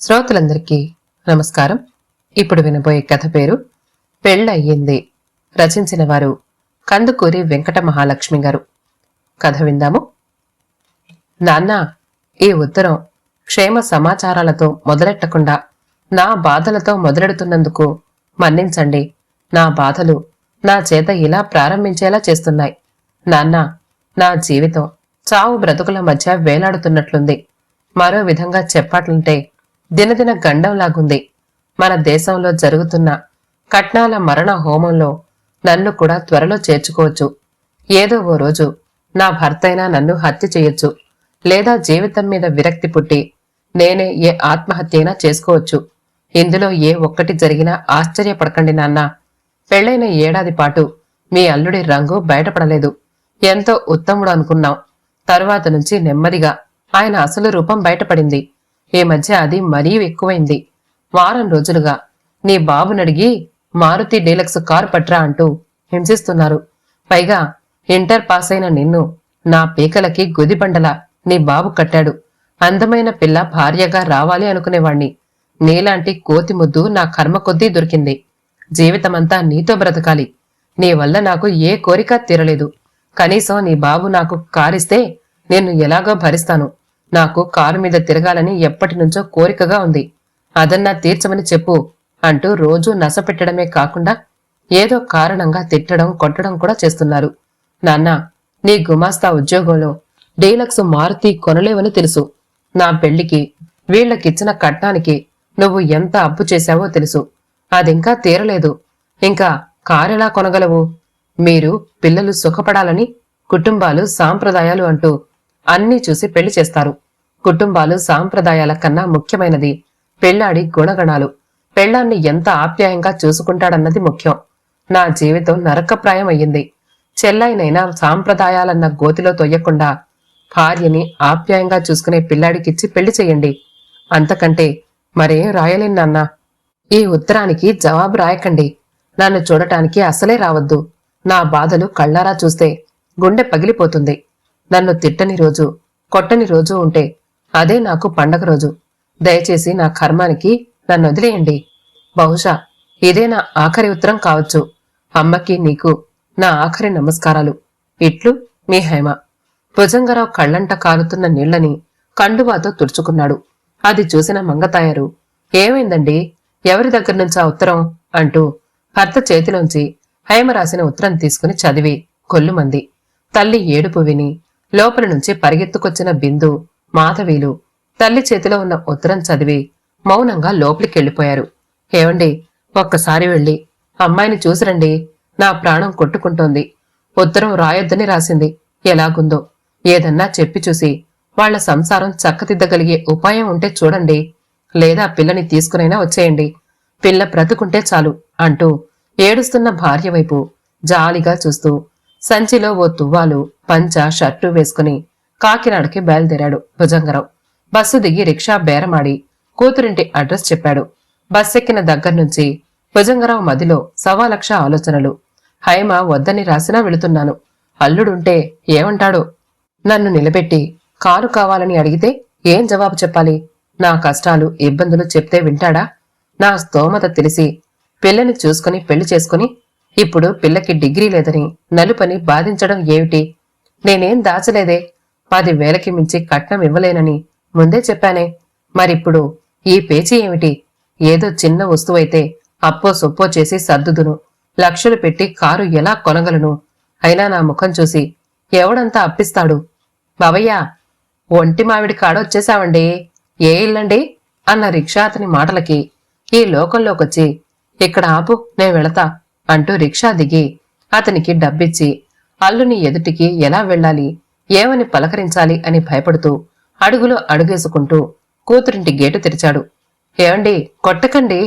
శ్రోతలందరికీ నమస్కారం. ఇప్పుడు వినబోయే కథ పేరు పెళ్ళయ్యింది. రచించిన వారు కందుకూరి వెంకట మహాలక్ష్మి గారు. కథ విందాము. నాన్న ఈ ఉత్తరం క్షేమ సమాచారాలతో మొదలెట్టకుండా నా బాధలతో మొదలెడుతున్నందుకు మన్నించండి. నా బాధలు నా చేత ఇలా ప్రారంభించేలా చేస్తున్నాయి. నాన్న నా జీవితం చావు బ్రతుకుల మధ్య వేలాడుతున్నట్లుంది. మరో విధంగా చెప్పాలంటే దినదిన గండంలాగుంది. మన దేశంలో జరుగుతున్న కట్నాల మరణ హోమంలో నన్ను కూడా త్వరలో చేర్చుకోవచ్చు. ఏదో ఓ రోజు నా భర్తైనా నన్ను హత్య చేయొచ్చు. లేదా జీవితం మీద విరక్తి పుట్టి నేనే ఏ ఆత్మహత్యైనా చేసుకోవచ్చు. ఇందులో ఏ ఒక్కటి జరిగినా ఆశ్చర్యపడకండి నాన్న. పెళ్ళైన ఏడాది పాటు మీ అల్లుడి రంగు బయటపడలేదు. ఎంతో ఉత్తముడు అనుకున్నాం. తరువాత నుంచి నెమ్మదిగా ఆయన అసలు రూపం బయటపడింది. ఈ మధ్య అది మరీ ఎక్కువైంది. వారం రోజులుగా. నీ బాబునడిగి మారుతి డీలక్స్ కారు పట్రా అంటూ హింసిస్తున్నారు. పైగా ఇంటర్ పాస్ అయిన నిన్ను నా పీకలకి గుదిబండల నీ బాబు కట్టాడు. అందమైన పిల్ల భార్యగా రావాలి అనుకునేవాణ్ణి. నీలాంటి కోతి ముద్దు నా కర్మ కొద్దీ దొరికింది. జీవితమంతా నీతో బ్రతకాలి. నీ వల్ల నాకు ఏ కోరిక తీరలేదు. కనీసం నీ బాబు నాకు కారిస్తే నేను ఎలాగో భరిస్తాను. నాకు కారు మీద తిరగాలని ఎప్పటి నుంచో కోరికగా ఉంది. అదన్నా తీర్చమని చెప్పు అంటూ రోజూ నసపెట్టడమే కాకుండా ఏదో కారణంగా తిట్టడం కొట్టడం కూడా చేస్తున్నారు. నాన్న నీ గుమాస్తా ఉద్యోగంలో డీలక్స్ మారుతి కొనలేవని తెలుసు. నా పెళ్ళికి వీళ్ళకిచ్చిన కట్నానికి నువ్వు ఎంత అప్పు చేశావో తెలుసు. అదింకా తీరలేదు. ఇంకా కారెలా కొనగలవు? మీరు పిల్లలు సుఖపడాలని కుటుంబాలు సాంప్రదాయాలు అంటూ అన్నీ చూసి పెళ్ళి చేస్తారు. కుటుంబాలు సాంప్రదాయాల కన్నా ముఖ్యమైనది పెళ్ళాడి గుణగణాలు. పెళ్ళాన్ని ఎంత ఆప్యాయంగా చూసుకుంటాడన్నది ముఖ్యం. నా జీవితం నరకప్రాయం అయ్యింది. చెల్లైనైనా సాంప్రదాయాలన్న గోతిలో తొయ్యకుండా భార్యని ఆప్యాయంగా చూసుకునే పిల్లాడికిచ్చి పెళ్ళి చెయ్యండి అంతకంటే మరేం రాయలేను నాన్నా. ఈ ఉత్తరానికి జవాబు రాయకండి. నన్ను చూడటానికి అసలే రావద్దు. నా బాధలు కళ్ళారా చూస్తే గుండె పగిలిపోతుంది. నన్ను తిట్టని రోజు కొట్టని రోజు ఉంటే అదే నాకు పండగ రోజు. దయచేసి నా కర్మానికి నన్ను వదిలేయండి. బహుశా ఇదే నా ఆఖరి ఉత్తరం కావచ్చు. అమ్మకి నీకు నా ఆఖరి నమస్కారాలు. ఇట్లు మీ హేమ. భుజంగరావు కళ్ళంట కారుతున్న నీళ్ళని కండువాతో తుడుచుకున్నాడు. అది చూసిన మంగతాయారు ఏమైందండి? ఎవరి దగ్గర నుంచి ఆ ఉత్తరం? అంటూ భర్త చేతిలోంచి హేమ రాసిన ఉత్తరం తీసుకుని చదివి కొల్లుమంది తల్లి ఏడుపు విని లోపల నుంచి పరిగెత్తుకొచ్చిన బిందు మాధవీలు తల్లి చేతిలో ఉన్న ఉత్తరం చదివి మౌనంగా లోపలికెళ్ళిపోయారు. ఏవండి ఒక్కసారి వెళ్ళి అమ్మాయిని చూసిరండి నా ప్రాణం కొట్టుకుంటోంది. ఉత్తరం రాయొద్దని రాసింది ఎలాగుందో. ఏదన్నా చెప్పి చూసి వాళ్ళ సంసారం చక్కదిద్దగలిగే ఉపాయం ఉంటే చూడండి లేదా పిల్లని తీసుకునైనా వచ్చేయండి. పిల్ల బ్రతుకుంటే చాలు అంటూ ఏడుస్తున్న భార్య వైపు జాలిగా చూస్తూ సంచిలో ఓ తువ్వాలు పంచ షర్టు వేసుకుని కాకినాడకి బయలుదేరాడు భుజంగరావు బస్సు దిగి రిక్షా బేరమాడి కూతురింటి అడ్రస్ చెప్పాడు. బస్సెక్కిన దగ్గర నుంచి భుజంగరావు మదిలో సవా లక్ష ఆలోచనలు. హైమ వద్దని రాసినా వెళుతున్నాను. అల్లుడుంటే ఏమంటాడో? నన్ను నిలబెట్టి కారు కావాలని అడిగితే ఏం జవాబు చెప్పాలి? నా కష్టాలు ఇబ్బందులు చెప్తే వింటాడా? నా స్తోమత తెలిసి పిల్లని చూసుకుని పెళ్ళి చేసుకుని ఇప్పుడు పిల్లకి డిగ్రీ లేదని నలుపని బాధించడం ఏమిటి? నేనేం దాచలేదే? పది వేలకి మించి కట్నం ఇవ్వలేనని ముందే చెప్పానే. మరిప్పుడు ఈ పేచీ ఏమిటి? ఏదో చిన్న వస్తువైతే అప్పో సొప్పో చేసి సర్దుదును. లక్షలు పెట్టి కారు ఎలా కొనగలను? అయినా నా ముఖం చూసి ఎవడంతా అప్పిస్తాడు? బావయ్యా ఒంటి మామిడి కాడొచ్చేశావండి. ఏ ఇల్లండి? అన్న రిక్షా అతని మాటలకి ఈ లోకంలోకొచ్చి ఇక్కడ ఆపు నేను వెళతా. అంటూ రిక్షా దిగి అతనికి డబ్బిచ్చి అల్లుని ఎదుటికి ఎలా వెళ్ళాలి ఏమని పలకరించాలి అని భయపడుతూ అడుగులో అడుగేసుకుంటూ కూతురింటి గేటు తెరిచాడు. ఏమండి కొట్టకండి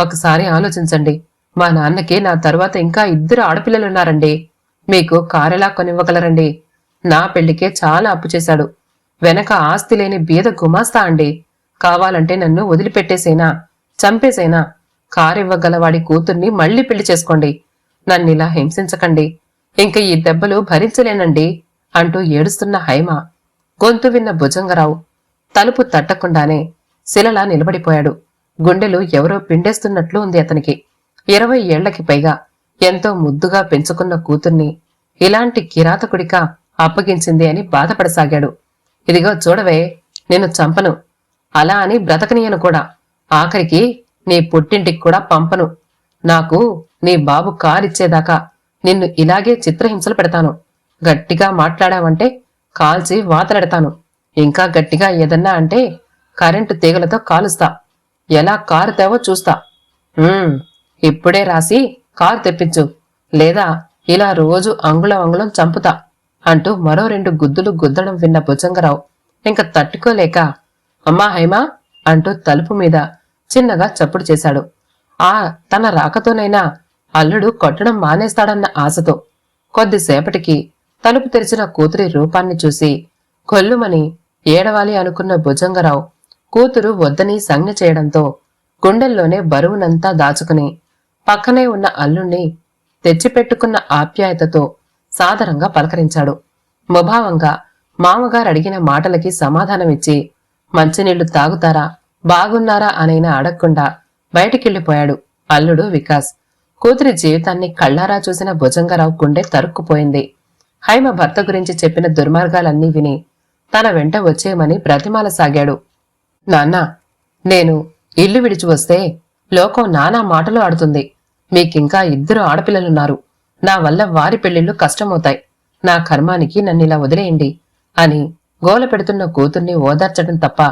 ఒకసారి ఆలోచించండి. మా నాన్నకి నా తరువాత ఇంకా ఇద్దరు ఆడపిల్లలున్నారండి. మీకు కారెలా కొనివ్వగలరండి? నా పెళ్ళికే చాలా అప్పు చేశాడు. వెనక ఆస్తి లేని బీద గుమాస్తా అండి. కావాలంటే నన్ను వదిలిపెట్టేసేనా చంపేసేనా? కారివ్వగలవాడి కూతుర్ని మళ్ళీ పెళ్ళి చేసుకోండి. నన్నిలా హింసించకండి. ఇంక ఈ దెబ్బలు భరించలేనండి అంటూ ఏడుస్తున్న హైమ. గొంతు విన్న భుజంగరావు తలుపు తట్టకుండానే శిలలా నిలబడిపోయాడు. గుండెలు ఎవరో పిండేస్తున్నట్లు ఉంది అతనికి. ఇరవై ఏళ్ళకి పైగా ఎంతో ముద్దుగా పెంచుకున్న కూతుర్ని ఇలాంటి కిరాతకుడిక అప్పగించింది అని బాధపడసాగాడు. ఇదిగో చూడవే నేను చంపను. అలా అని బ్రతకనీయను కూడా. ఆఖరికి నీ పుట్టింటికి కూడా పంపను. నాకు నీ బాబు కారిచ్చేదాకా నిన్ను ఇలాగే చిత్రహింసలు పెడతాను. గట్టిగా మాట్లాడావంటే కాల్చి వాతలెడతాను. ఇంకా గట్టిగా ఏదన్నా అంటే కరెంటు తీగలతో కాలుస్తా. ఎలా కారుతావో చూస్తా. ఇప్పుడే రాసి కారు తెప్పించు. లేదా ఇలా రోజు అంగుళం అంగుళం చంపుతా అంటూ మరో రెండు గుద్దులు గుద్దడం విన్న భుజంగరావు ఇంక తట్టుకోలేక అమ్మా హైమా అంటూ తలుపు మీద చిన్నగా చప్పుడు చేశాడు. ఆ తన రాకతోనైనా అల్లుడు కొట్టడం మానేస్తాడన్న ఆశతో కొద్దిసేపటికి తలుపు తెరిచిన కూతురి రూపాన్ని చూసి కొల్లుమని ఏడవాలి అనుకున్న భుజంగరావు కూతురు వద్దని సంజ్ఞ చేయడంతో గుండెల్లోనే బరువునంతా దాచుకుని పక్కనే ఉన్న అల్లుణ్ణి తెచ్చిపెట్టుకున్న ఆప్యాయతతో సాదరంగా పలకరించాడు. ముభావంగా మామగారు అడిగిన మాటలకి సమాధానమిచ్చి మంచినీళ్ళు తాగుతారా? బాగున్నారా అనైనా అడగకుండా బయటికెళ్ళిపోయాడు అల్లుడు వికాస్. కూతురి జీవితాన్ని కళ్ళారా చూసిన భుజంగరావు గుండె తరుక్కుపోయింది. హైమ భర్త గురించి చెప్పిన దుర్మార్గాలన్నీ విని తన వెంట వచ్చేయమని బ్రతిమాలసాగాడు నాన్న నేను ఇల్లు విడిచి వస్తే లోకం నానా మాటలు ఆడుతుంది. మీకింకా ఇద్దరు ఆడపిల్లలున్నారు. నా వల్ల వారి పెళ్ళిళ్ళు కష్టమవుతాయి. నా కర్మానికి నన్నిలా వదిలేయండి అని గోల పెడుతున్న కూతుర్ని ఓదార్చడం తప్ప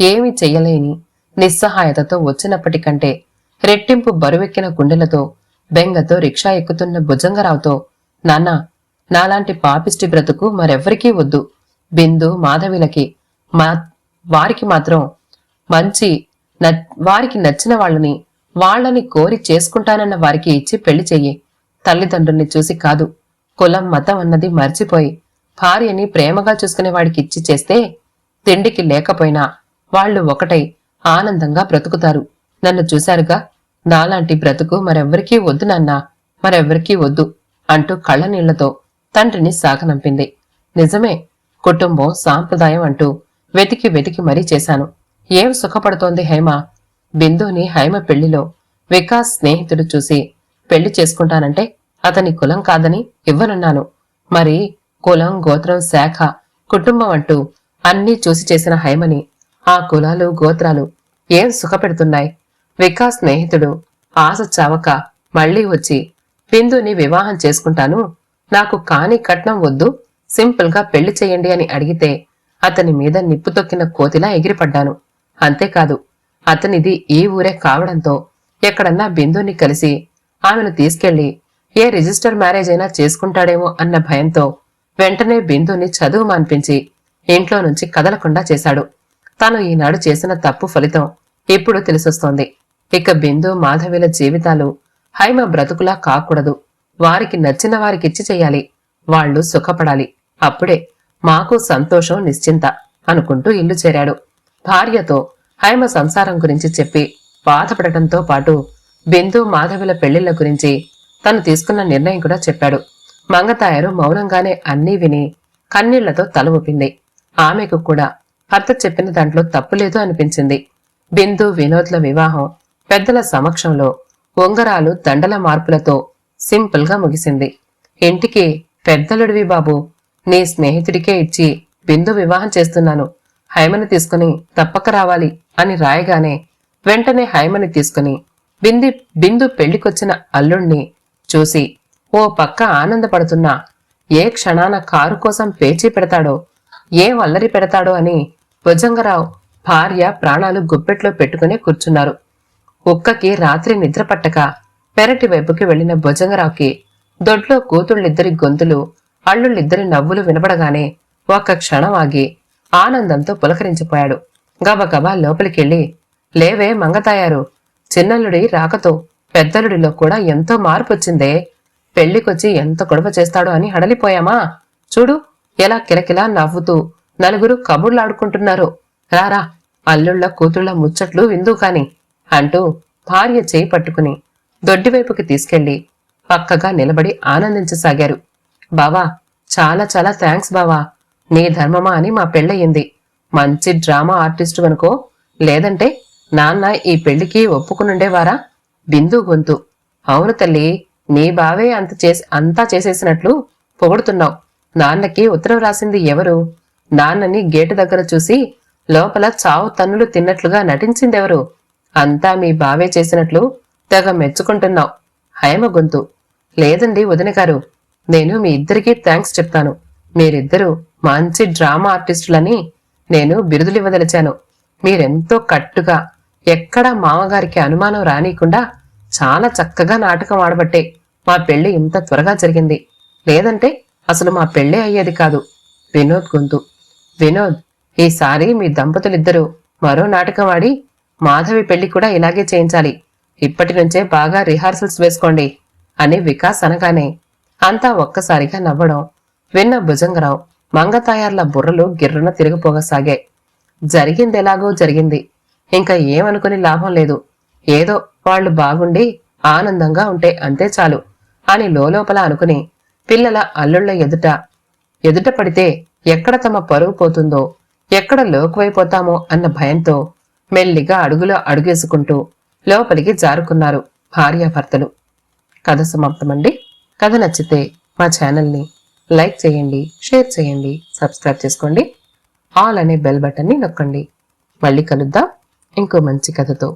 ఏమి చెయ్యలేని నిస్సహాయతతో వచ్చినప్పటికంటే రెట్టింపు బరువెక్కిన గుండెలతో బెంగతో రిక్షా ఎక్కుతున్న భుజంగరావుతో నాన్నా నాలాంటి పాపిష్టి బ్రతుకు మరెవ్వరికీ వద్దు. బిందు మాధవిలకి మా వారికి మాత్రం మంచి న- వారికి నచ్చిన వాళ్ళని వాళ్ళని కోరి చేసుకుంటానన్న వారికి ఇచ్చి పెళ్ళి చెయ్యి. తల్లిదండ్రుల్ని చూసి కాదు కులం మతం అన్నది మర్చిపోయి భార్యని ప్రేమగా చూసుకునే వాడికి ఇచ్చి చేస్తే తిండికి లేకపోయినా వాళ్ళు ఒకటై ఆనందంగా బ్రతుకుతారు. నన్ను చూశారుగా నాలాంటి బ్రతుకు మరెవ్వరికీ వద్దు నాన్నా మరెవ్వరికీ వద్దు అంటూ కళ్ళనీళ్ళతో తండ్రిని సాగనంపింది. నిజమే కుటుంబం సాంప్రదాయం అంటూ వెతికి వెతికి మరీ చేశాను. ఏం సుఖపడుతోంది హేమ? బిందుని హైమ పెళ్ళిలో వికాస్ స్నేహితుడు చూసి పెళ్ళి చేసుకుంటానంటే అతని కులం కాదని ఇవ్వనున్నాను. మరి కులం గోత్రం శాఖ కుటుంబం అంటూ అన్నీ చూసి చేసిన హైమని ఆ కులాలు గోత్రాలు ఏం సుఖపెడుతున్నాయి? వికాస్ స్నేహితుడు ఆశ చావక మళ్ళీ వచ్చి బిందుని వివాహం చేసుకుంటాను. నాకు కాని కట్నం వద్దు. సింపుల్గా పెళ్ళి చేయండి అని అడిగితే అతని మీద నిప్పు తొక్కిన కోతిలా ఎగిరిపడ్డాను. అంతేకాదు అతనిది ఈ ఊరే కావడంతో ఎక్కడన్నా బిందుని కలిసి ఆమెను తీసుకెళ్ళి ఏ రిజిస్టర్ మ్యారేజ్ అయినా చేసుకుంటాడేమో అన్న భయంతో వెంటనే బిందుని చదువు మాన్పించి ఇంట్లో నుంచి కదలకుండా చేశాడు. తాను ఈనాడు చేసిన తప్పు ఫలితం ఇప్పుడు తెలిసొస్తోంది. ఇక బిందు మాధవిల జీవితాలు హైమ బ్రతుకులా కాకూడదు. వారికి నచ్చిన వారికిచ్చి చెయ్యాలి వాళ్ళు సుఖపడాలి. అప్పుడే మాకు సంతోషం నిశ్చింత అనుకుంటూ ఇల్లు చేరాడు. భార్యతో హైమ సంసారం గురించి చెప్పి బాధపడటంతో పాటు బిందు మాధవిల పెళ్ళిళ్ళ గురించి తను తీసుకున్న నిర్ణయం కూడా చెప్పాడు. మంగతాయారు మౌనంగానే అన్నీ విని కన్నీళ్ళతో తల ఊపింది. ఆమెకు కూడా భర్త చెప్పిన దాంట్లో తప్పులేదు అనిపించింది. బిందు వినోద్ల వివాహం పెద్దల సమక్షంలో ఉంగరాలు దండల మార్పులతో సింపుల్గా ముగిసింది. ఇంటికి పెద్దలుడివి బాబు. నీ స్నేహితుడికే ఇచ్చి బిందు వివాహం చేస్తున్నాను. హైమని తీసుకుని తప్పక రావాలి అని రాయగానే వెంటనే హైమని తీసుకుని బింది బిందు పెళ్ళికొచ్చిన అల్లుణ్ణి చూసి ఓ పక్క ఆనందపడుతున్నా. ఏ క్షణాన కారు కోసం పేచీ పెడతాడో ఏ వల్లరి పెడతాడో అని భుజంగరావు భార్య ప్రాణాలు గుప్పెట్లో పెట్టుకుని కూర్చున్నారు. కుక్కకి రాత్రి నిద్ర పట్టక పెరటి వైపుకి వెళ్ళిన భుజంగరావుకి దొడ్లో కూతుళ్ళిద్దరి గొంతులు అల్లుళ్ళిద్దరి నవ్వులు వినపడగానే ఒక్క క్షణం ఆగి ఆనందంతో పులకరించిపోయాడు. గబగబా లోపలికెళ్ళి లేవే మంగతాయారు చిన్నల్లుడి రాకతో పెద్దలుడిలో కూడా ఎంతో మార్పు వచ్చిందే పెళ్ళికొచ్చి ఎంత గొడవ చేస్తాడో అని హడలిపోయామా? చూడు ఎలా కిలకిలా నవ్వుతూ నలుగురు కబుర్లాడుకుంటున్నారు. రారా అల్లుళ్ళ కూతుళ్ళ ముచ్చట్లు విందు కాని అంటూ భార్య చేయి పట్టుకుని దొడ్డివైపుకి తీసుకెళ్ళి పక్కగా నిలబడి ఆనందించసాగారు. బావా చాలా చాలా థ్యాంక్స్ బావా. నీ ధర్మమా అని మా పెళ్ళయింది. మంచి డ్రామా ఆర్టిస్టు అనుకో. లేదంటే నాన్న ఈ పెళ్ళికి ఒప్పుకునుండేవారా? బిందు గొంతు. అవును తల్లి నీ బావే అంత చేసి అంతా చేసేసినట్లు పొగుడుతున్నావు. నాన్నకి ఉత్తరం రాసింది ఎవరు? నాన్నని గేటు దగ్గర చూసి లోపల చావు తన్నులు తిన్నట్లుగా నటించిందెవరు? అంతా మీ బావే చేసినట్లు తెగ మెచ్చుకుంటున్నావు. హయమ గొంతు. లేదండి వదిన గారు నేను మీ ఇద్దరికీ థ్యాంక్స్ చెప్తాను. మీరిద్దరూ మంచి డ్రామా ఆర్టిస్టులని నేను బిరుదులు ఇవ్వదలిచాను మీరెంతో కట్టుగా ఎక్కడా మామగారికి అనుమానం రానీయకుండా చాలా చక్కగా నాటకం ఆడబట్టే మా పెళ్ళి ఇంత త్వరగా జరిగింది. లేదంటే అసలు మా పెళ్ళే అయ్యేది కాదు. వినోద్ గొంతు. వినోద్ ఈసారి మీ దంపతులిద్దరూ మరో నాటకం ఆడి మాధవి పెళ్ళి కూడా ఇలాగే చేయించాలి. ఇప్పటి నుంచే బాగా రిహార్సల్స్ వేసుకోండి అని వికాస్ అనగానే అంతా ఒక్కసారిగా నవ్వడం విన్న భుజంగరావు మంగతాయార్ల బుర్రలు గిర్రున తిరిగిపోగసాగాయి. జరిగిందెలాగో జరిగింది. ఇంకా ఏమనుకుని లాభం లేదు. ఏదో వాళ్ళు బాగుండి ఆనందంగా ఉంటే అంతే చాలు అని లోపల అనుకుని పిల్లల అల్లుళ్ళ ఎదుట ఎదుట పడితే ఎక్కడ తమ పరువు పోతుందో ఎక్కడ లోకువైపోతామో అన్న భయంతో మెల్లిగా అడుగులో అడుగేసుకుంటూ లోపలికి జారుకున్నారు భార్యాభర్తలు. కథ సమాప్తమండి. కథ నచ్చితే మా ఛానల్ని లైక్ చేయండి షేర్ చేయండి సబ్స్క్రైబ్ చేసుకోండి. ఆల్ అనే బెల్ బటన్ని నొక్కండి. మళ్ళీ కలుద్దాం ఇంకో మంచి కథతో.